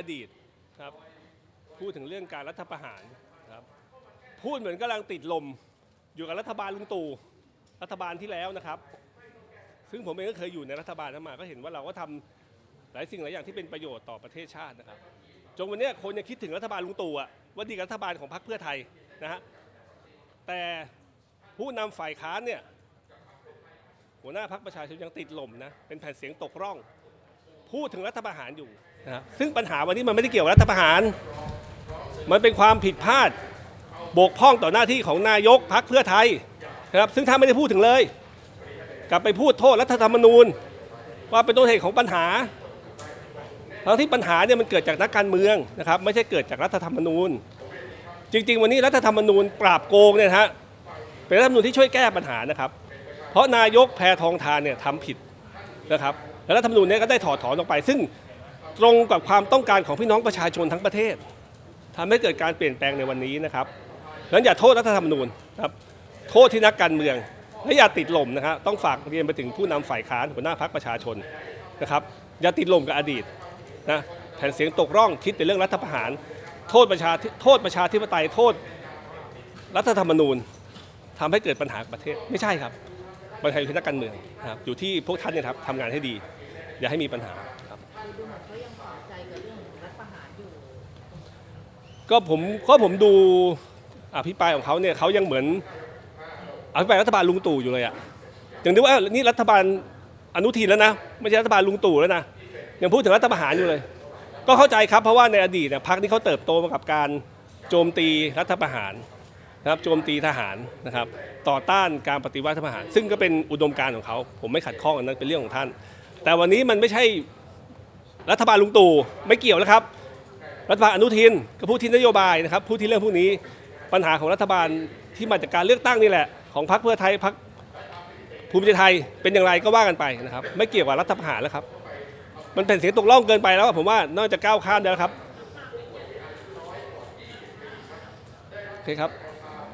อดีตครับพูดถึงเรื่องการรัฐประหารครับพูดเหมือนกำลังติดลมอยู่กับรัฐบาลลุงตู่รัฐบาลที่แล้วนะครับ ซึ่งผมเองก็เคยอยู่ในรัฐบาลนั้นมา ก็เห็นว่าเราก็ทำหลายสิ่งหลายอย่างที่เป็นประโยชน์ต่อประเทศชาตินะครับจนวันเนี้ยคนยังคิดถึงรัฐบาลลุงตู่อะว่าดีกับรัฐบาลของพรรคเพื่อไทยนะฮะแต่ผู้นำฝ่ายค้านเนี่ยหัวหน้าพรรคประชาชนยังติดลมนะเป็นแผ่นเสียงตกร่อง พูดถึงรัฐประหารอยู่นะฮะซึ่งปัญหาวันนี้มันไม่ได้เกี่ยวกับรัฐประหาร มันเป็นความผิดพลาดบกพร่องต่อหน้าที่ของนายกพรรคเพื่อไทยนะครับซึ่งท่านไม่ได้พูดถึงเลย กลับไปพูดโทษรัฐธรรมนูญ ว่าเป็นต้นเหตุของปัญหาทั้งที่ปัญหาเนี่ยมันเกิดจากนักการเมืองนะครับไม่ใช่เกิดจากรัฐธรรมนูญ จริง ๆ วันนี้รัฐธรรมนูญปราบโกงเนี่ยนะฮะเป็นรัฐธรรมนูญที่ช่วยแก้ปัญหานะครับ เพราะนายกแพทองทานเนี่ยทำผิด นะครับแล้วรัฐธรรมนูญเนี่ยก็ได้ถอดถอนออกไป ซึ่งตรงกับความต้องการของพี่น้องประชาชนทั้งประเทศทำให้เกิดการเปลี่ยนแปลงในวันนี้นะครับดังนั้นอย่าโทษรัฐธรรมนูญครับโทษที่นักการเมืองและอย่าติดลมนะครับต้องฝากเรียนไปถึงผู้นำฝ่ายค้านหัวหน้าพรรคประชาชนนะครับอย่าติดลมกับอดีตนะแผ่นเสียงตกร่องคิดแต่เรื่องรัฐประหาร โทษประชาโทษประชาธิปไตยโทษรัฐธรรมนูญทำให้เกิดปัญหาประเทศไม่ใช่ครับ ปัญหาอยู่ที่นักการเมืองครับอยู่ที่พวกท่านเนี่ยครับทำงานให้ดี อย่าให้มีปัญหาครับดูเหมือนเขายังฝังใจกับเรื่องรัฐประหารอยู่ก็ผมก็ผมดูอภิปรายของเขาเนี่ยเขายังเหมือนอภิปรายรัฐบาลลุงตู่อยู่เลยอะอย่างที่ว่านี่รัฐบาลอนุทินแล้วนะไม่ใช่รัฐบาลลุงตู่แล้วนะยังพูดถึงรัฐประหารอยู่เลย ก็เข้าใจครับเพราะว่าในอดีตเนี่ยพรรคนี้เขาเติบโตมากับการโจมตีรัฐประหาร นะครับโจมตีทหารนะครับต่อต้านการปฏิวัติรัฐประหาร ซึ่งก็เป็นอุดมการณ์ของเขา ผมไม่ขัดข้องอันนั้นเป็นเรื่องของท่าน แต่วันนี้มันไม่ใช่รัฐบาลลุงตู่ไม่เกี่ยวแล้วครับ รัฐบาลอนุทินก็พูดที่นโยบายนะครับพูดที่เรื่องพวกนี้ปัญหาของรัฐบาลที่มาจากการเลือกตั้งนี่แหละ ของพรรคเพื่อไทยพรรคภูมิใจไทยเป็นอย่างไรก็ว่ากันไปนะครับ ไม่เกี่ยวกับรัฐประหารแล้วครับ มันเป็นเสียงตกล่องเกินไปแล้วผมว่านอกจากก้าวข้ามแล้วครับโอเคครับ